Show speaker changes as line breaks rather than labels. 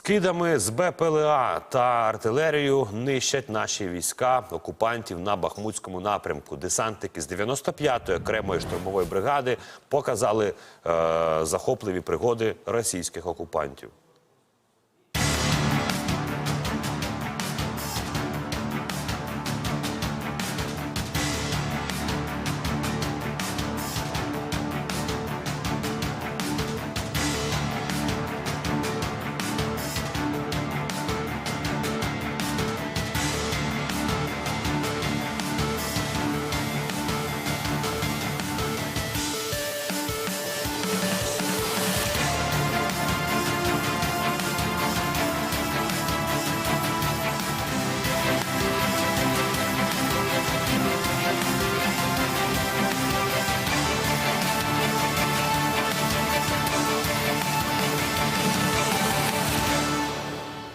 Скидами з БПЛА та артилерією нищать наші війська окупантів на Бахмутському напрямку. Десантники з 95-ї окремої штурмової бригади показали е, захопливі пригоди російських окупантів.